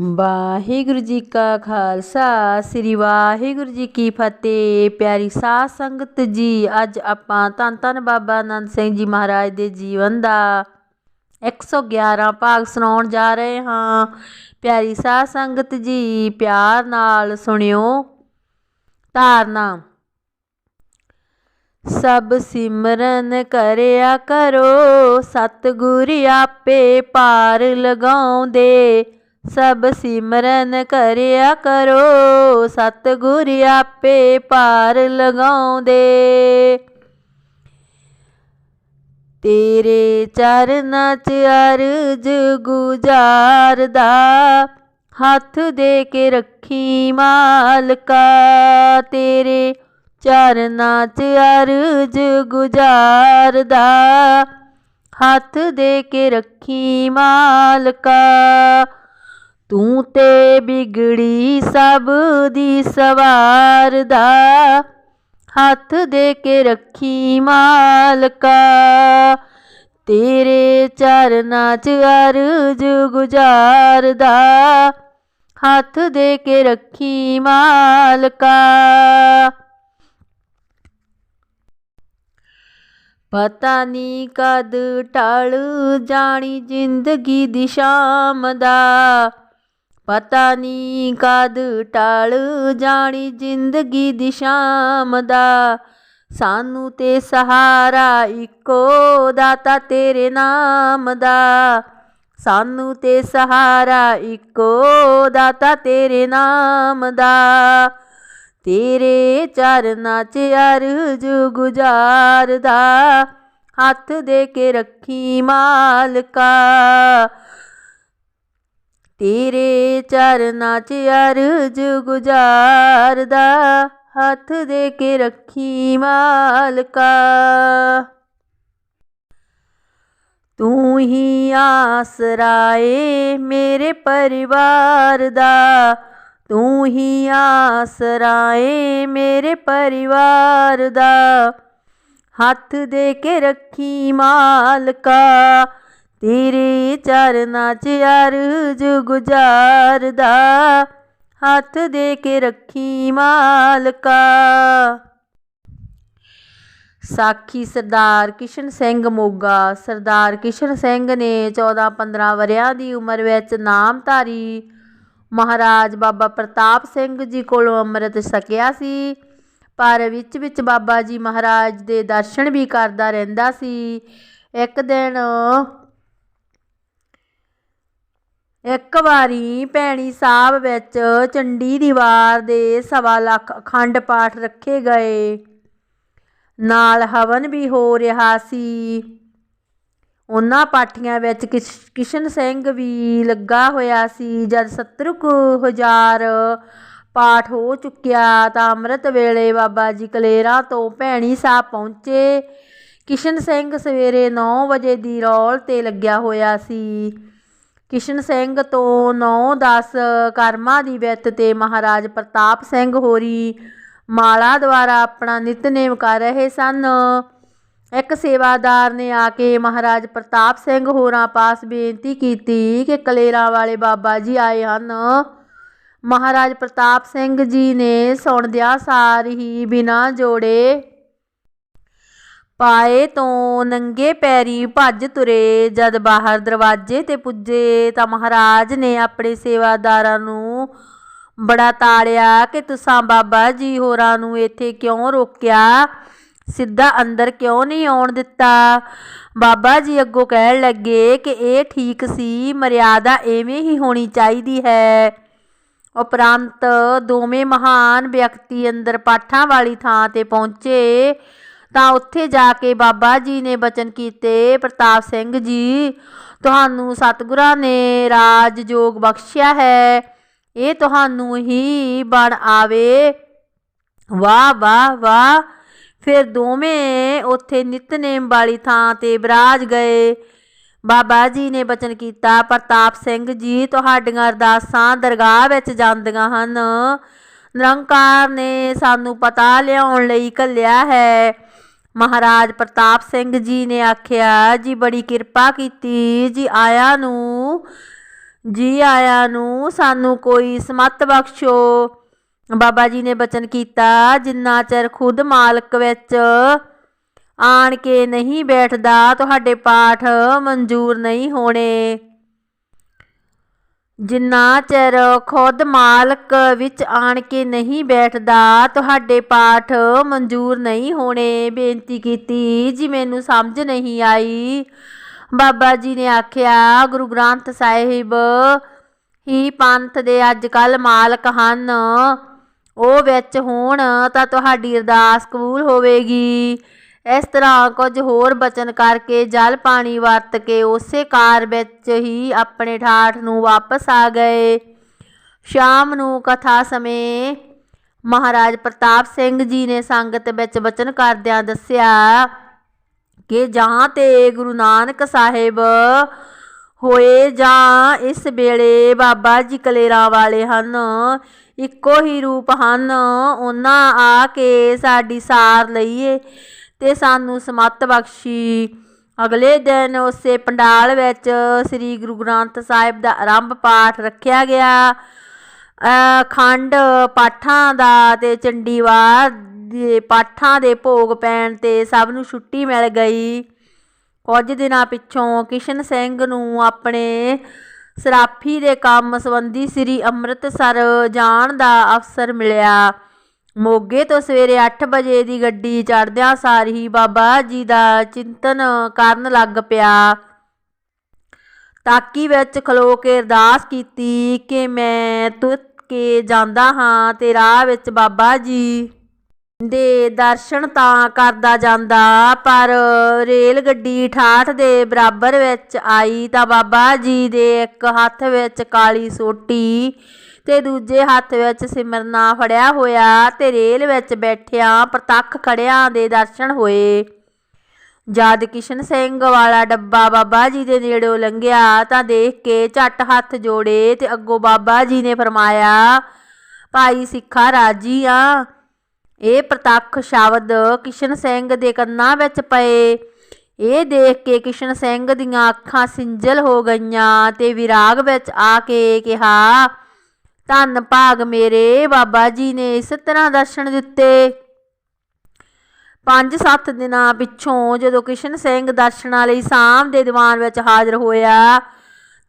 ਵਾਹਿਗੁਰੂ ਜੀ ਕਾ ਖਾਲਸਾ, ਸ੍ਰੀ ਵਾਹਿਗੁਰੂ ਜੀ ਕੀ ਫਤਿਹ। ਪਿਆਰੀ ਸਾਧ ਸੰਗਤ ਜੀ, ਅੱਜ ਆਪਾਂ ਧੰਨ ਧੰਨ ਬਾਬਾ ਆਨੰਦ ਸਿੰਘ ਜੀ ਮਹਾਰਾਜ ਦੇ ਜੀਵਨ ਦਾ 111 ਭਾਗ ਸੁਣਾਉਣ ਜਾ ਰਹੇ ਹਾਂ। ਪਿਆਰੀ ਸਾਧ ਸੰਗਤ ਜੀ, ਪਿਆਰ ਨਾਲ ਸੁਣਿਓ ਧਾਰਨਾ। ਸਭ ਸਿਮਰਨ ਕਰਿਆ ਕਰੋ, ਸਤਿਗੁਰ ਆਪੇ ਪਾਰ ਲਗਾਉਂਦੇ। ਸਭ ਸਿਮਰਨ ਕਰਿਆ ਕਰੋ, ਸਤਿਗੁਰ ਆਪੇ ਪਾਰ ਲਗਾਉਂਦੇ। ਤੇਰੇ ਚਰਨਾਂ 'ਚ ਅਰਜ ਗੁਜ਼ਾਰਦਾ, ਹੱਥ ਦੇ ਕੇ ਰੱਖੀ ਮਾਲਕਾ। ਤੇਰੇ ਚਰਨਾਂ 'ਚ ਅਰਜ ਗੁਜ਼ਾਰਦਾ, ਹੱਥ ਦੇ ਕੇ ਰੱਖੀ ਮਾਲਕਾ। ਤੂੰ ਤੇ ਬਿਗੜੀ ਸਭ ਦੀ ਸਵਾਰਦਾ ਹੱਥ ਦੇ ਕੇ ਰੱਖੀ ਮਾਲਕਾ। ਤੇਰੇ ਚਰਨਾਂ 'ਚ ਅਰਜ ਗੁਜ਼ਾਰਦਾ ਹੱਥ ਦੇ ਕੇ ਰੱਖੀ ਮਾਲਕਾ। ਪਤਾ ਨਹੀਂ ਕਦ ਟਲ ਜਾਣੀ ਜ਼ਿੰਦਗੀ ਦੀ ਸ਼ਾਮ ਦਾ। ਪਤਾ ਨਹੀਂ ਕਦ ਟਾਲ ਜਾਣੀ ਜ਼ਿੰਦਗੀ ਦੀ ਸ਼ਾਮ ਦਾ। ਸਾਨੂੰ ਤੇ ਸਹਾਰਾ ਇੱਕੋ ਦਾਤਾ ਤੇਰੇ ਨਾਮ ਦਾ। ਸਾਨੂੰ ਤੇ ਸਹਾਰਾ ਇੱਕੋ ਦਾਤਾ ਤੇਰੇ ਨਾਮ ਦਾ। ਤੇਰੇ ਚਰਨਾਂ 'ਚ ਅਰਜ ਗੁਜ਼ਾਰਦਾ। ਹੱਥ ਦੇ ਕੇ ਰੱਖੀ ਮਾਲਕਾ। ਤੇਰੇ ਚਰਨਾਂ 'ਚ ਅਰਜ ਗੁਜ਼ਾਰਦਾ, ਹੱਥ ਦੇ ਕੇ ਰੱਖੀ ਮਾਲਕਾ। ਤੂੰ ਹੀ ਆਸਰਾਏ ਮੇਰੇ ਪਰਿਵਾਰ ਦਾ, ਤੂੰ ਹੀ ਆਸਰਾਏ ਮੇਰੇ ਪਰਿਵਾਰ ਦਾ, ਹੱਥ ਦੇ ਕੇ ਰੱਖੀ ਮਾਲਕਾ। ਤੇਰੇ ਚਰਨਾਂ 'ਚ ਅਰਜ ਗੁਜ਼ਾਰਦਾ, ਹੱਥ ਦੇ ਕੇ ਰੱਖੀ ਮਾਲਕਾ। ਸਾਖੀ ਸਰਦਾਰ ਕਿਸ਼ਨ ਸਿੰਘ ਮੋਗਾ, ਸਰਦਾਰ ਕਿਸ਼ਨ ਸਿੰਘ ਨੇ 14-15 ਵਰਿਆਂ ਦੀ ਉਮਰ ਵਿੱਚ ਨਾਮਧਾਰੀ ਮਹਾਰਾਜ ਬਾਬਾ ਪ੍ਰਤਾਪ ਸਿੰਘ ਜੀ ਕੋਲੋਂ ਅੰਮ੍ਰਿਤ ਛਕਿਆ ਸੀ, ਪਰ ਵਿੱਚ ਵਿੱਚ ਬਾਬਾ ਜੀ ਮਹਾਰਾਜ ਦੇ ਦਰਸ਼ਨ ਵੀ ਕਰਦਾ ਰਹਿੰਦਾ ਸੀ। ਇੱਕ ਦਿਨ ਇੱਕ ਵਾਰੀ ਭੈਣੀ ਸਾਹਿਬ ਵਿੱਚ ਚੰਡੀ ਦੀ ਵਾਰ ਦੇ ਸਵਾ ਲੱਖ ਅਖੰਡ ਪਾਠ ਰੱਖੇ ਗਏ। ਨਾਲ ਹਵਨ ਵੀ ਹੋ ਰਿਹਾ ਸੀ। ਉਹਨਾਂ ਪਾਠੀਆਂ ਵਿੱਚ ਕਿਸ਼ਨ ਸਿੰਘ ਵੀ ਲੱਗਾ ਹੋਇਆ ਸੀ। ਜਦ 70 ਕੁ ਹਜ਼ਾਰ ਪਾਠ ਹੋ ਚੁੱਕਿਆ ਤਾਂ ਅੰਮ੍ਰਿਤ ਵੇਲੇ ਬਾਬਾ ਜੀ ਕਲੇਰਾ ਤੋਂ ਭੈਣੀ ਸਾਹਿਬ ਪਹੁੰਚੇ। ਕਿਸ਼ਨ ਸਿੰਘ ਸਵੇਰੇ 9 ਵਜੇ ਦੀ ਰੌਲ ਤੇ ਲੱਗਿਆ ਹੋਇਆ ਸੀ। ਕਿਸ਼ਨ ਸਿੰਘ ਤੋਂ 9-10 ਕਰਮਾਂ ਦੀ ਵਿੱਤ ਤੇ ਮਹਾਰਾਜ ਪ੍ਰਤਾਪ ਸਿੰਘ ਹੋਰੀ ਮਾਲਾ ਦੁਆਰਾ ਆਪਣਾ ਨਿਤਨੇਮ ਕਰ ਰਹੇ ਸਨ। ਇੱਕ ਸੇਵਾਦਾਰ ਨੇ ਆ ਕੇ ਮਹਾਰਾਜ ਪ੍ਰਤਾਪ ਸਿੰਘ ਹੋਰਾਂ ਪਾਸ ਬੇਨਤੀ ਕੀਤੀ ਕਿ ਕਲੇਰਾਂ ਵਾਲੇ ਬਾਬਾ ਜੀ ਆਏ ਹਨ। ਮਹਾਰਾਜ ਪ੍ਰਤਾਪ ਸਿੰਘ ਜੀ ਨੇ ਸੁਣਦਿਆਂ ਸਾਰ ਹੀ ਬਿਨਾਂ ਜੋੜੇ ਪਾਏ ਤੋਂ ਨੰਗੇ ਪੈਰੀ ਭੱਜ ਤੁਰੇ, ਜਦ ਬਾਹਰ ਦਰਵਾਜ਼ੇ ਤੇ ਪੁੱਜੇ ਤਾਂ ਮਹਾਰਾਜ ਨੇ ਆਪਣੇ ਸੇਵਾਦਾਰਾਂ ਨੂੰ ਬੜਾ ਤਾੜਿਆ ਕਿ ਤੁਸੀਂ ਬਾਬਾ ਜੀ ਹੋਰਾਂ ਨੂੰ ਇੱਥੇ ਕਿਉਂ ਰੋਕਿਆ? ਸਿੱਧਾ ਅੰਦਰ ਕਿਉਂ ਨਹੀਂ ਆਉਣ ਦਿੱਤਾ? ਬਾਬਾ ਜੀ ਅੱਗੋਂ ਕਹਿਣ ਲੱਗੇ ਕਿ ਇਹ ਠੀਕ ਸੀ, ਮਰਿਆਦਾ ਐਵੇਂ ਹੀ ਹੋਣੀ ਚਾਹੀਦੀ ਹੈ। ਉਪਰੰਤ ਦੋਵੇਂ ਮਹਾਨ ਵਿਅਕਤੀ ਅੰਦਰ ਪਾਠਾਂ ਵਾਲੀ ਥਾਂ ਤੇ ਪਹੁੰਚੇ। ਤਾਂ ਉੱਥੇ ਜਾ ਕੇ ਬਾਬਾ ਜੀ ਨੇ ਬਚਨ ਕੀਤੇ। ਪ੍ਰਤਾਪ ਸਿੰਘ ਜੀ, ਤੁਹਾਨੂੰ ਸਤਿਗੁਰਾਂ ਨੇ ਰਾਜ ਜੋਗ ਬਖਸ਼ਿਆ ਹੈ। ਇਹ ਤੁਹਾਨੂੰ ਹੀ ਬਣ ਆਵੇ। ਵਾਹ ਵਾਹ ਵਾਹ। ਫਿਰ ਦੋਵੇਂ ਉੱਥੇ ਨਿਤਨੇਮ ਵਾਲੀ ਥਾਂ ਤੇ ਬਿਰਾਜ ਗਏ। ਬਾਬਾ ਜੀ ਨੇ ਬਚਨ ਕੀਤਾ, ਪ੍ਰਤਾਪ ਸਿੰਘ ਜੀ ਤੁਹਾਡੀਆਂ ਅਰਦਾਸਾਂ ਦਰਗਾਹ ਵਿੱਚ ਜਾਂਦੀਆਂ ਹਨ। ਨਿਰੰਕਾਰ ਨੇ ਸਾਨੂੰ ਪਤਾ ਲਿਆਉਣ ਲਈ ਘੱਲਿਆ ਹੈ। ਮਹਾਰਾਜ ਪ੍ਰਤਾਪ ਸਿੰਘ ਜੀ ਨੇ ਆਖਿਆ, ਜੀ ਬੜੀ ਕਿਰਪਾ ਕੀਤੀ, ਜੀ ਆਇਆ ਨੂੰ, ਜੀ ਆਇਆ ਨੂੰ ਸਾਨੂੰ ਕੋਈ ਸਮੱਤ ਬਖਸ਼ੋ। ਬਾਬਾ ਜੀ ਨੇ ਬਚਨ ਕੀਤਾ, ਜਿੰਨਾ ਚਿਰ ਖੁਦ ਮਾਲਕ ਵਿੱਚ ਆਣ ਕੇ ਨਹੀਂ ਬੈਠਦਾ, ਤੁਹਾਡੇ ਪਾਠ ਮਨਜ਼ੂਰ ਨਹੀਂ ਹੋਣੇ। ਜਿੰਨਾ ਚਿਰ ਖੁਦ ਮਾਲਕ ਵਿੱਚ ਆਣ ਕੇ ਨਹੀਂ ਬੈਠਦਾ, ਤੁਹਾਡੇ ਪਾਠ ਮਨਜ਼ੂਰ ਨਹੀਂ ਹੋਣੇ। ਬੇਨਤੀ ਕੀਤੀ, ਜੀ ਮੈਨੂੰ ਸਮਝ ਨਹੀਂ ਆਈ। ਬਾਬਾ ਜੀ ਨੇ ਆਖਿਆ, ਗੁਰੂ ਗ੍ਰੰਥ ਸਾਹਿਬ, ਹੀ ਪੰਥ ਦੇ ਅੱਜ ਕੱਲ ਮਾਲਕ ਹਨ। ਉਹ ਵਿੱਚ ਹੋਣ ਤਾਂ ਤੁਹਾਡੀ ਅਰਦਾਸ ਕਬੂਲ ਹੋਵੇਗੀ। ਇਸ ਤਰ੍ਹਾਂ ਕੁਝ ਹੋਰ ਬਚਨ ਕਰਕੇ ਜਲ ਪਾਣੀ ਵਰਤ ਕੇ ਉਸੇ ਕਾਰ ਵਿੱਚ ਹੀ ਆਪਣੇ ਠਾਠ ਨੂੰ ਵਾਪਸ ਆ ਗਏ। ਸ਼ਾਮ ਨੂੰ ਕਥਾ ਸਮੇਂ ਮਹਾਰਾਜ ਪ੍ਰਤਾਪ ਸਿੰਘ ਜੀ ਨੇ ਸੰਗਤ ਵਿੱਚ ਬਚਨ ਕਰਦਿਆਂ ਦੱਸਿਆ ਕਿ ਜਾਂ ਤੇ ਗੁਰੂ ਨਾਨਕ ਸਾਹਿਬ ਹੋਏ ਜਾਂ ਇਸ ਵੇਲੇ ਬਾਬਾ ਜੀ ਕਲੇਰਾਂ ਵਾਲੇ ਹਨ, ਇੱਕੋ ਹੀ ਰੂਪ ਹਨ, ਉਹਨਾਂ ਆ ਕੇ ਸਾਡੀ ਸਾਰ ਲਈਏ। ਤੇ ਸਾਨੂੰ ਸਮੱਤ ਬਖਸ਼ੀ। ਅਗਲੇ ਦਿਨ ਉਸੇ ਪੰਡਾਲ ਵਿੱਚ ਸ੍ਰੀ ਗੁਰੂ ਗ੍ਰੰਥ ਸਾਹਿਬ ਦਾ ਆਰੰਭ ਪਾਠ ਰੱਖਿਆ ਗਿਆ। ਖੰਡ ਪਾਠਾਂ ਦਾ ਤੇ ਚੰਡੀਵਾਰ ਦੇ ਪਾਠਾਂ ਦੇ ਭੋਗ ਪੈਣ ਤੇ ਸਭ ਨੂੰ ਛੁੱਟੀ ਮਿਲ ਗਈ। ਕੁਝ ਦਿਨਾਂ ਪਿੱਛੋਂ ਕਿਸ਼ਨ ਸਿੰਘ ਨੂੰ ਆਪਣੇ ਸਰਾਫੀ ਦੇ ਕੰਮ ਸੰਬੰਧੀ ਸ੍ਰੀ ਅੰਮ੍ਰਿਤਸਰ ਜਾਣ ਦਾ ਅਵਸਰ ਮਿਲਿਆ। ਮੋਗੇ ਤੋਂ ਸਵੇਰੇ 8 ਵਜੇ ਦੀ ਗੱਡੀ ਚੜ੍ਹਦਿਆਂ ਸਾਰ ਹੀ ਬਾਬਾ ਜੀ ਦਾ ਚਿੰਤਨ ਕਰਨ ਲੱਗ ਪਿਆ। ਤਾਕੀ ਵਿੱਚ ਖਲੋ ਕੇ ਅਰਦਾਸ ਕੀਤੀ ਕਿ ਮੈਂ ਤੁਰ ਕੇ ਜਾਂਦਾ ਹਾਂ ਤੇ ਰਾਹ ਵਿੱਚ ਬਾਬਾ ਜੀ ਦੇ ਦਰਸ਼ਨ ਤਾਂ ਕਰਦਾ ਜਾਂਦਾ, ਪਰ ਰੇਲ ਗੱਡੀ ਠਾਠ ਦੇ ਬਰਾਬਰ ਵਿੱਚ ਆਈ ਤਾਂ ਬਾਬਾ ਜੀ ਦੇ ਇੱਕ ਹੱਥ ਵਿੱਚ ਕਾਲੀ ਸੋਟੀ ਤੇ ਦੂਜੇ ਹੱਥ ਵਿੱਚ ਸਿਮਰਨਾ ਫੜਿਆ ਹੋਇਆ ਤੇ ਰੇਲ ਵਿੱਚ ਬੈਠਿਆਂ ਪ੍ਰਤੱਖ ਖੜਿਆਂ ਦੇ ਦਰਸ਼ਨ ਹੋਏ। ਜਦ ਕਿਸ਼ਨ ਸਿੰਘ ਵਾਲਾ ਡੱਬਾ ਬਾਬਾ ਜੀ ਦੇ ਨੇੜੋਂ ਲੰਘਿਆ ਤਾਂ ਦੇਖ ਕੇ ਝੱਟ ਹੱਥ ਜੋੜੇ ਤੇ ਅੱਗੋਂ ਬਾਬਾ ਜੀ ਨੇ ਫਰਮਾਇਆ, ਭਾਈ ਸਿੱਖਾ ਰਾਜੀ ਆ। ਇਹ ਪ੍ਰਤੱਖ ਸ਼ਬਦ ਕਿਸ਼ਨ ਸਿੰਘ ਦੇ ਕੰਨਾਂ ਵਿੱਚ ਪਏ। ਇਹ ਦੇਖ ਕੇ ਕਿਸ਼ਨ ਸਿੰਘ ਦੀਆਂ ਅੱਖਾਂ ਸਿੰਜਲ ਹੋ ਗਈਆਂ ਤੇ ਵਿਰਾਗ ਵਿੱਚ ਆ ਕੇ ਕਿਹਾ, ਧੰਨ ਭਾਗ ਮੇਰੇ, ਬਾਬਾ ਜੀ ਨੇ ਇਸ ਤਰ੍ਹਾਂ ਦਰਸ਼ਨ ਦਿੱਤੇ। ਪੰਜ ਸੱਤ ਦਿਨਾਂ ਪਿੱਛੋਂ ਜਦੋਂ ਕਿਸ਼ਨ ਸਿੰਘ ਦਰਸ਼ਨਾਂ ਲਈ ਸਾਮ ਦੇ ਦੀਵਾਨ ਵਿੱਚ ਹਾਜ਼ਰ ਹੋਇਆ,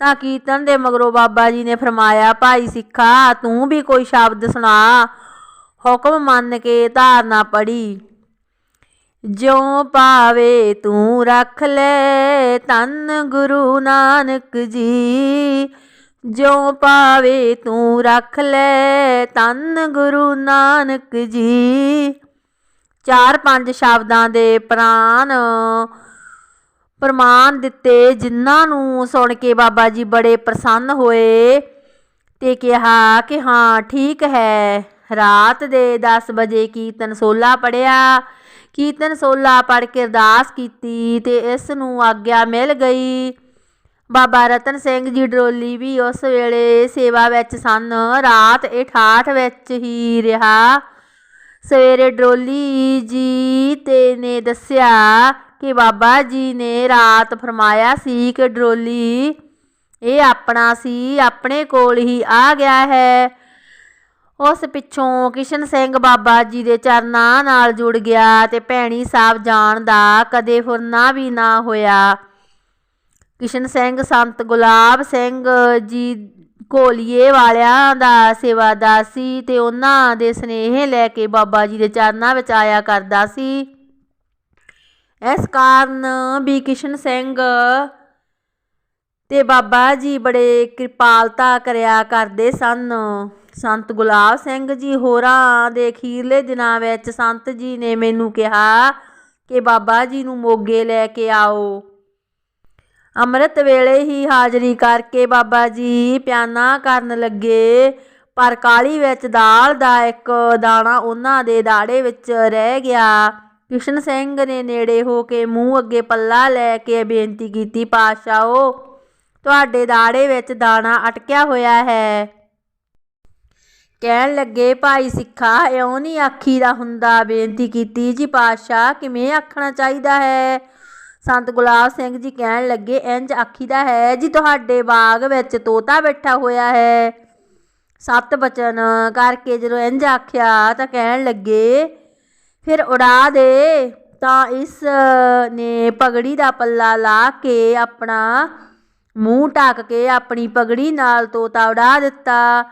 ਤਾਂ ਕੀਰਤਨ ਦੇ ਮਗਰੋਂ ਬਾਬਾ ਜੀ ਨੇ ਫਰਮਾਇਆ, ਭਾਈ ਸਿੱਖਾ, ਤੂੰ ਵੀ ਕੋਈ ਸ਼ਬਦ ਸੁਣਾ। ਹੁਕਮ ਮੰਨ ਕੇ ਧਾਰਨਾ ਪੜੀ ਜਿਉ ਪਾਵੇ ਤੂੰ ਰੱਖ ਲੈ ਤਨ ਗੁਰੂ ਨਾਨਕ ਜੀ, ਜਿਉ ਪਾਵੇ ਤੂੰ ਰੱਖ ਲੈ ਤਨ ਗੁਰੂ ਨਾਨਕ ਜੀ। ਚਾਰ ਪੰਜ ਸ਼ਬਦਾਂ ਦੇ ਪ੍ਰਾਨ ਪ੍ਰਮਾਣ ਦਿੱਤੇ, ਜਿਨ੍ਹਾਂ ਨੂੰ ਸੁਣ ਕੇ ਬਾਬਾ ਜੀ ਬੜੇ ਪ੍ਰਸੰਨ ਹੋਏ ਤੇ ਕਿਹਾ ਕਿ ਹਾਂ, ਠੀਕ ਹੈ। ਰਾਤ ਦੇ 10 ਵਜੇ ਕੀਰਤਨ ਸੋਲਾ ਪੜਿਆ ਕੀਰਤਨ ਸੋਲਾ ਪੜ ਕੇ ਅਰਦਾਸ ਕੀਤੀ ਤੇ ਇਸ ਨੂੰ ਆਗਿਆ ਮਿਲ ਗਈ। ਬਾਬਾ ਰਤਨ ਸਿੰਘ ਜੀ ਡਰੋਲੀ ਵੀ ਉਸ ਵੇਲੇ ਸੇਵਾ ਵਿੱਚ ਸਨ। ਰਾਤ ਇਹ ਠਾਠ ਵਿੱਚ ਹੀ ਰਿਹਾ। ਸਵੇਰੇ ਡਰੋਲੀ ਜੀ ਤੇ ਨੇ ਦੱਸਿਆ ਕਿ ਬਾਬਾ ਜੀ ਨੇ ਰਾਤ ਫਰਮਾਇਆ ਸੀ ਕਿ ਡਰੋਲੀ, ਇਹ ਆਪਣਾ ਸੀ, ਆਪਣੇ ਕੋਲ ਹੀ ਆ ਗਿਆ ਹੈ। ਉਸ ਪਿੱਛੋਂ ਕਿਸ਼ਨ ਸਿੰਘ ਬਾਬਾ ਜੀ ਦੇ ਚਰਨਾਂ ਨਾਲ ਜੁੜ ਗਿਆ ਤੇ ਭੈਣੀ ਸਾਹਿਬ ਜਾਣ ਦਾ ਕਦੇ ਫੁਰਨਾ ਵੀ ਨਾ ਹੋਇਆ। ਕਿਸ਼ਨ ਸਿੰਘ, ਸੰਤ ਗੁਲਾਬ ਸਿੰਘ ਜੀ ਕੋਲੀਏ ਵਾਲਿਆਂ ਦਾ ਸੇਵਾਦਾਰ ਸੀ ਤੇ ਉਹਨਾਂ ਦੇ ਸਨੇਹ ਲੈ ਕੇ ਬਾਬਾ ਜੀ ਦੇ ਚਰਨਾਂ ਵਿੱਚ ਆਇਆ ਕਰਦਾ ਸੀ। ਇਸ ਕਾਰਨ ਵੀ ਕਿਸ਼ਨ ਸਿੰਘ ਤੇ ਬਾਬਾ ਜੀ ਬੜੇ ਕਿਰਪਾਲਤਾ ਕਰਿਆ ਕਰਦੇ ਸਨ। ਸੰਤ ਗੁਲਾਬ ਸਿੰਘ ਜੀ ਹੋਰਾਂ ਦੇ ਅਖੀਰਲੇ ਦਿਨਾਂ ਵਿੱਚ ਸੰਤ ਜੀ ਨੇ ਮੈਨੂੰ ਕਿਹਾ ਕਿ ਬਾਬਾ ਜੀ ਨੂੰ ਮੋਗੇ ਲੈ ਕੇ ਆਓ। ਅੰਮ੍ਰਿਤ ਵੇਲੇ ਹੀ ਹਾਜ਼ਰੀ ਕਰਕੇ ਬਾਬਾ ਜੀ ਪਿਆਨਾ ਕਰਨ ਲੱਗੇ, ਪਰ ਕਾਲੀ ਵਿੱਚ ਦਾਲ ਦਾ ਇੱਕ ਦਾਣਾ ਉਹਨਾਂ ਦੇ ਦਾੜੇ ਵਿੱਚ ਰਹਿ ਗਿਆ। ਕਿਸ਼ਨ ਸਿੰਘ ਨੇ ਨੇੜੇ ਹੋ ਕੇ ਮੂੰਹ ਅੱਗੇ ਪੱਲਾ ਲੈ ਕੇ ਬੇਨਤੀ ਕੀਤੀ, ਪਾਤਸ਼ਾਹੋ, ਤੁਹਾਡੇ ਦਾੜੇ ਵਿੱਚ ਦਾਣਾ ਅਟਕਿਆ ਹੋਇਆ ਹੈ। ਕਹਿਣ ਲੱਗੇ, ਭਾਈ ਸਿੱਖਾ, ਇਉਂ ਨਹੀਂ ਆਖੀ ਦਾ ਹੁੰਦਾ, ਬੇਨਤੀ ਕੀਤੀ ਜੀ ਪਾਤਸ਼ਾਹ, ਕਿਵੇਂ ਆਖਣਾ ਚਾਹੀਦਾ ਹੈ? ਸੰਤ ਗੁਲਾਬ ਸਿੰਘ ਜੀ ਕਹਿਣ ਲੱਗੇ, ਇੰਜ ਆਖੀਦਾ ਹੈ ਜੀ, ਤੁਹਾਡੇ ਬਾਗ ਵਿੱਚ ਤੋਤਾ ਬੈਠਾ ਹੋਇਆ ਹੈ। ਸੱਤ ਬਚਨ ਕਰਕੇ ਜਦੋਂ ਇੰਜ ਆਖਿਆ ਤਾਂ ਕਹਿਣ ਲੱਗੇ, ਫਿਰ ਉਡਾ ਦੇ, ਤਾਂ ਇਸ ਨੇ ਪਗੜੀ ਦਾ ਪੱਲਾ ਲਾ ਕੇ ਆਪਣਾ ਮੂੰਹ ਢੱਕ ਕੇ ਆਪਣੀ ਪਗੜੀ ਨਾਲ ਤੋਤਾ ਉਡਾ ਦਿੱਤਾ।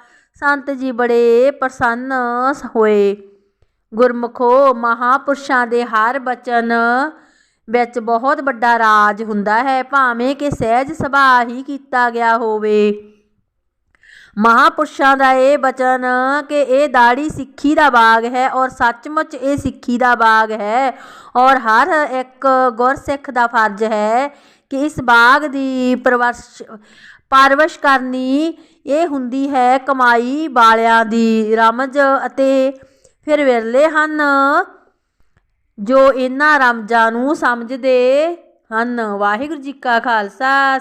ਸੰਤ ਜੀ ਬੜੇ ਪ੍ਰਸੰਨ ਹੋਏ। ਗੁਰਮੁਖੋ ਮਹਾਪੁਰਸ਼ਾਂ ਦੇ ਹਰ ਬਚਨ ਵਿੱਚ ਬਹੁਤ ਵੱਡਾ ਰਾਜ ਹੁੰਦਾ ਹੈ, ਭਾਵੇਂ ਕਿ ਸਹਿਜ ਸੁਭਾਅ ਹੀ ਕੀਤਾ ਗਿਆ ਹੋਵੇ। ਮਹਾਪੁਰਸ਼ਾਂ ਦਾ ਇਹ ਬਚਨ ਕਿ ਇਹ ਦਾੜੀ ਸਿੱਖੀ ਦਾ ਬਾਗ ਹੈ ਔਰ ਸੱਚਮੁੱਚ ਇਹ ਸਿੱਖੀ ਦਾ ਬਾਗ ਹੈ ਔਰ ਹਰ ਇੱਕ ਗੁਰਸਿੱਖ ਦਾ ਫਰਜ਼ ਹੈ ਕਿ ਇਸ ਬਾਗ ਦੀ ਪਰਵਰਸ਼ ਪਰਵਰਿਸ਼ ਕਰਨੀ ਇਹ ਹੁੰਦੀ ਹੈ ਕਮਾਈ ਵਾਲਿਆਂ ਦੀ। ਰਮਜ ਅਤੇ ਫਿਰ ਵਿਰਲੇ ਹਨ, ਜੋ ਇਹਨਾਂ ਰਮਜਾਂ ਨੂੰ ਸਮਝਦੇ ਹਨ। ਵਾਹਿਗੁਰੂ ਜੀ ਕਾ ਖਾਲਸਾ।